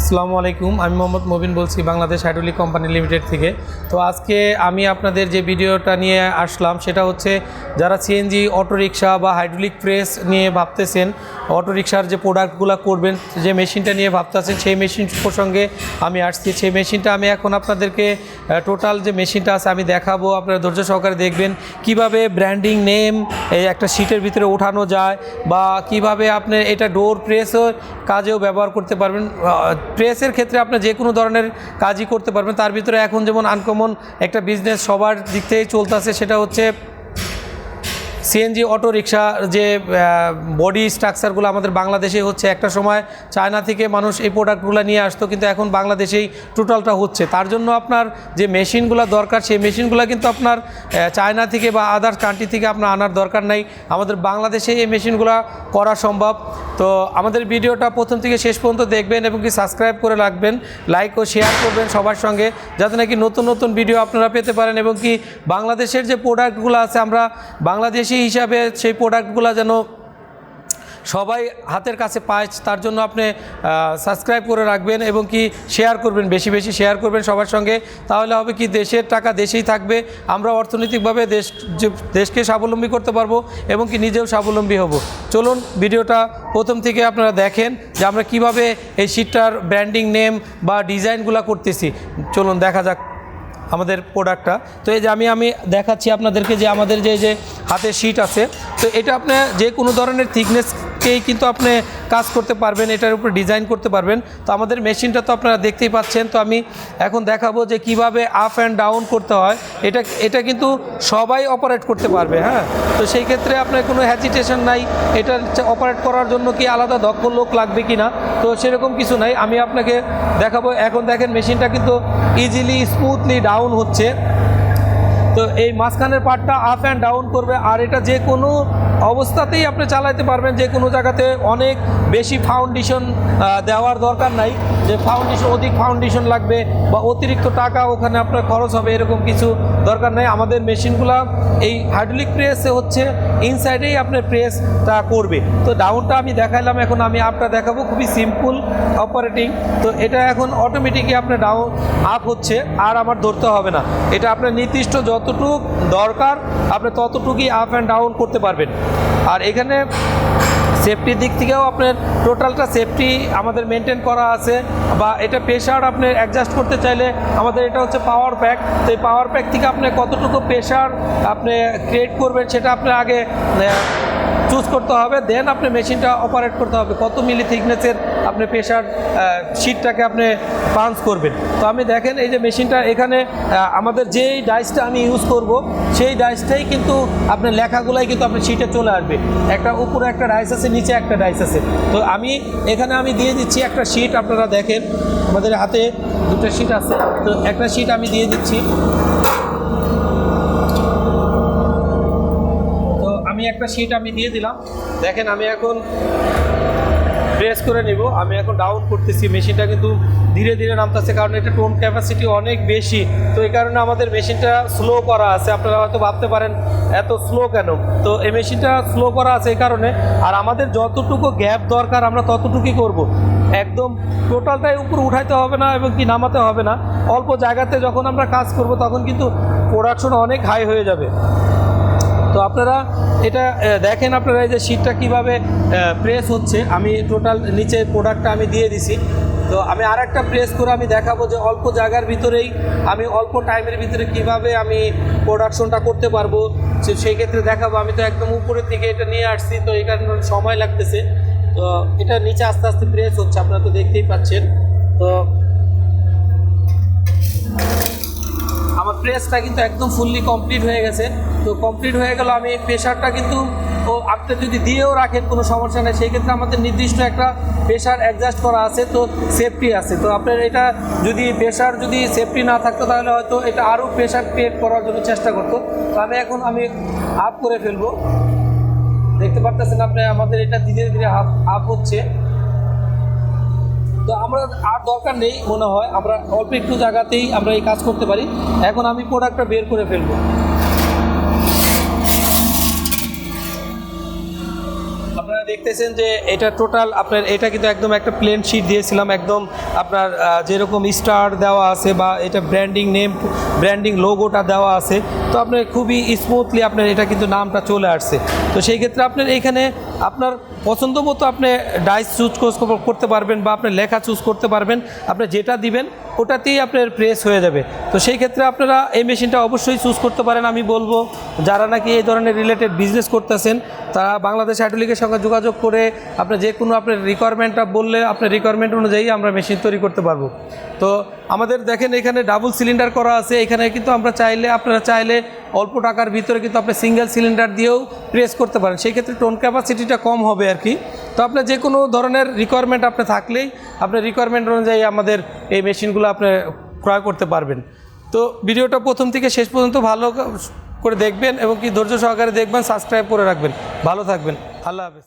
আসসালামু আলাইকুম, আমি মোহাম্মদ মবিন বলছি বাংলাদেশ হাইড্রোলিক কোম্পানি লিমিটেড থেকে। তো আজকে আমি আপনাদের যে ভিডিওটা নিয়ে আসলাম সেটা হচ্ছে যারা সিএনজি অটোরিকশা বা হাইড্রোলিক প্রেস নিয়ে ভাবতেছেন, অটোরিকশার যে প্রোডাক্টগুলো করবেন, যে মেশিনটা নিয়ে ভাবতেছেন, সেই মেশিন প্রসঙ্গে আমি আসছি। সেই মেশিনটা আমি এখন আপনাদেরকে টোটাল যে মেশিনটা আছে আমি দেখাবো, আপনারা ধৈর্য সহকারে দেখবেন কীভাবে ব্র্যান্ডিং নেম এই একটা সিটের ভিতরে ওঠানো যায় বা কীভাবে আপনি এটা ডোর প্রেসও কাজেও ব্যবহার করতে পারবেন প্রেসের ক্ষেত্রে আপনি যে কোনো ধরনের কাজই করতে পারবেন। তার ভিতরে এখন যেমন আনকমন একটা বিজনেস সবার দিক থেকেই আসে সেটা হচ্ছে সিএনজি অটো রিক্সা যে বডি স্ট্রাকচারগুলো আমাদের বাংলাদেশে হচ্ছে। একটা সময় চায়না থেকে মানুষ এই প্রোডাক্টগুলো নিয়ে আসতো, কিন্তু এখন বাংলাদেশেই টোটালটা হচ্ছে। তার জন্য আপনার যে মেশিনগুলো দরকার, সেই মেশিনগুলো কিন্তু আপনার চায়না থেকে বা আদার্স কান্ট্রি থেকে আপনার আনার দরকার নাই। আমাদের বাংলাদেশে এই মেশিনগুলো করা সম্ভব। তো আমাদের ভিডিওটা প্রথম থেকে শেষ পর্যন্ত দেখবেন এবং কি সাবস্ক্রাইব করে রাখবেন লাইক ও শেয়ার করবেন সবার সঙ্গে, যাতে নাকি নতুন নতুন ভিডিও আপনারা পেতে পারেন এবং কি বাংলাদেশের যে প্রোডাক্টগুলো আছে, আমরা বাংলাদেশি হিসাবে সেই প্রোডাক্টগুলো যেন সবাই হাতের কাছে পায়, তার জন্য আপনি সাবস্ক্রাইব করে রাখবেন এবং কি শেয়ার করবেন, বেশি বেশি শেয়ার করবেন সবার সঙ্গে। তাহলে হবে কি, দেশের টাকা দেশেই থাকবে। আমরা অর্থনৈতিকভাবে দেশ দেশকে স্বাবলম্বী করতে পারব এবং কি নিজেও স্বাবলম্বী হব। চলুন ভিডিওটা প্রথম থেকে আপনারা দেখেন যে আমরা কীভাবে এই শীটটার ব্র্যান্ডিং নেম বা ডিজাইনগুলো করতেছি। চলুন দেখা যাক। আমাদের প্রোডাক্টটা তো এই যে আমি আমি দেখাচ্ছি আপনাদেরকে যে আমাদের যে যে হাতে শিট আছে। তো এটা আপনি যে কোনো ধরনের থিকনেসকেই কিন্তু আপনি কাজ করতে পারবেন, এটার উপর ডিজাইন করতে পারবেন। তো আমাদের মেশিনটা তো আপনারা দেখতেই পাচ্ছেন। তো আমি এখন দেখাবো যে কীভাবে আপ অ্যান্ড ডাউন করতে হয়। এটা এটা কিন্তু সবাই অপারেট করতে পারবে হ্যাঁ? তো সেই ক্ষেত্রে আপনার কোনো হ্যাজিটেশন নাই। এটা অপারেট করার জন্য কি আলাদা দক্ষ লোক লাগবে কি না? তো সেরকম কিছু নাই। আমি আপনাকে দেখাবো। এখন দেখেন মেশিনটা কিন্তু ইজিলি স্মুথলি ডাউন হচ্ছে। তো এই মাঝখানের পার্টটা আপ অ্যান্ড ডাউন করবে, আর এটা যে কোনো অবস্থাতেই আপনি চালাইতে পারবেন, যে কোনো জায়গাতে অনেক বেশি ফাউন্ডেশন দেওয়ার দরকার নাই। যে ফাউন্ডেশন অধিক ফাউন্ডেশন লাগবে বা অতিরিক্ত টাকা ওখানে আপনার খরচ হবে, এরকম কিছু দরকার নেই। আমাদের মেশিনগুলো এই হাইড্রোলিক প্রেসে হচ্ছে ইনসাইডেই আপনার প্রেসটা করবে। তো ডাউনটা আমি দেখাইলাম, এখন আমি আপটা দেখাবো, খুবই সিম্পল অপারেটিং তো এটা এখন অটোমেটিকই আপনার ডাউন আপ হচ্ছে, আর আমার ধরতে হবে না। এটা আপনার নির্দিষ্ট যতটুক দরকার, আপনি ততটুকুই আপ অ্যান্ড ডাউন করতে পারবেন। আর এখানে সেফটির দিক থেকেও আপনার টোটালটা সেফটি আমাদের মেনটেন করা আছে, বা এটা প্রেশার আপনি অ্যাডজাস্ট করতে চাইলে আমাদের এটা হচ্ছে পাওয়ার প্যাক তো এই পাওয়ার প্যাক থেকে আপনি কতটুকু প্রেশার আপনি ক্রিয়েট করবেন সেটা আপনি আগে চুজ করতে হবে দেন আপনি মেশিনটা অপারেট করতে হবে। কত মিলি থিকনেসের আপনি প্রেশার শিটটাকে আপনি পাঞ্চ করবেন। তো আমি দেখেন এই যে মেশিনটা এখানে আমাদের যেই ডাইসটা আমি ইউজ করব, সেই ডাইসটাই কিন্তু আপনার লেখাগুলাই কিন্তু আপনার শিটে চলে আসবে। একটা উপরে একটা ডাইস আছে, নিচে একটা ডাইস আছে। তো আমি এখানে আমি দিয়ে দিচ্ছি একটা শিট আপনারা দেখেন, আমাদের হাতে দুটো শিট আছে। তো একটা শিট আমি দিয়ে দিচ্ছি। একটা শিট আমি দিয়ে দিলাম। দেখেন, আমি এখন প্রেস করে নিব। আমি এখন ডাউন করতেছি। মেশিনটা কিন্তু ধীরে ধীরে নামতেছে, কারণ এটা টোন ক্যাপাসিটি অনেক বেশি। তো এই কারণে আমাদের মেশিনটা স্লো করা আছে। আপনারা হয়তো ভাবতে পারেন, এত স্লো কেন? তো এই মেশিনটা স্লো করা আছে এই কারণে। আর আমাদের যতটুকু গ্যাপ দরকার, আমরা ততটুকুই করব। একদম টোটালটাই উপরে উঠাইতে হবে না এবং কি নামাতে হবে না। অল্প জায়গাতে যখন আমরা কাজ করব, তখন কিন্তু প্রোডাকশন অনেক হাই হয়ে যাবে। তো আপনারা এটা দেখেন আপনারা এই যে শীটটা কীভাবে প্রেস হচ্ছে। আমি টোটাল নিচে প্রোডাক্টটা আমি দিয়ে দিছি। তো আমি আর একটা প্রেস করে আমি দেখাবো যে অল্প জায়গার ভিতরেই আমি অল্প টাইমের ভিতরে কীভাবে আমি প্রোডাকশনটা করতে পারব। সেই ক্ষেত্রে দেখাবো। আমি তো একদম উপরের দিকে এটা নিয়ে আসছি, তো কারণে সময় লাগতেছে। তো এটা নিচে আস্তে আস্তে প্রেস হচ্ছে, আপনারা তো দেখতেই পাচ্ছেন। তো আমার প্রেসটা কিন্তু একদম ফুললি কমপ্লিট হয়ে গেছে। তো কমপ্লিট হয়ে গেল। আমি প্রেশারটা কিন্তু ও আপনি যদি দিয়েও রাখেন, কোনো সমস্যা নেই। সেই ক্ষেত্রে আমাদের নির্দিষ্ট একটা প্রেশার অ্যাডজাস্ট করা আছে, তো সেফটি আছে। তো আপনার এটা যদি প্রেশার যদি সেফটি না থাকতো, তাহলে হয়তো এটা আরও প্রেশার ক্রিয়েট করার জন্য চেষ্টা করতো। তো আমি এখন আমি আপ করে ফেলব। দেখতে পারতেছেন আপনি, আমাদের এটা ধীরে ধীরে আপ আপ হচ্ছে। তো আমরা আর দরকার নেই মনে হয়। আমরা অল্প একটু জায়গাতেই আমরা এই কাজ করতে পারি। এখন আমি প্রোডাক্টটা বের করে ফেলব। দেখতেছেন যে এটা টোটাল আপনার, এটা কিন্তু একদম একটা প্লেন শিট দিয়েছিলাম, একদম আপনার যেরকম স্টার দেওয়া আছে বা এটা ব্র্যান্ডিং নেম ব্র্যান্ডিং লোগোটা দেওয়া আছে। তো আপনার খুবই স্মুথলি আপনার এটা কিন্তু নামটা চলে আসছে। তো সেই ক্ষেত্রে আপনার এখানে আপনার পছন্দ মতো আপনি ডাইস চুজ করতে পারবেন বা আপনার লেখা চুজ করতে পারবেন। আপনি যেটা দিবেন, ওটাতেই আপনার প্রেস হয়ে যাবে। তো সেই ক্ষেত্রে আপনারা এই মেশিনটা অবশ্যই চুজ করতে পারেন আমি বলব। যারা নাকি এই ধরনের রিলেটেড বিজনেস করতেছেন, তারা বাংলাদেশ হাইড্রোলিকের সঙ্গে যোগাযোগ করে আপনার যে কোনো আপনার রিকোয়ারমেন্টটা বললে আপনার রিকোয়ারমেন্ট অনুযায়ী আমরা মেশিন তৈরি করতে পারব। তো আমাদের দেখেন এখানে ডাবল সিলিন্ডার করা আছে। এখানে কিন্তু আমরা চাইলে, আপনারা চাইলে অল্প টাকার ভিতরে কিন্তু আপনি সিঙ্গেল সিলিন্ডার দিয়েও প্রেস করতে পারেন। সেই ক্ষেত্রে টোন ক্যাপাসিটিটা কম হবে আর কি। তো আপনার যে কোনো ধরনের রিকোয়ারমেন্ট আপনি থাকলেই আপনার রিকোয়ারমেন্ট অনুযায়ী আমাদের এই মেশিনগুলো আপনি ক্রয় করতে পারবেন। তো ভিডিওটা প্রথম থেকে শেষ পর্যন্ত ভালো করে দেখবেন এবং কি ধৈর্য সহকারে দেখবেন সাবস্ক্রাইব করে রাখবেন। ভালো থাকবেন। আল্লাহ হাফেজ।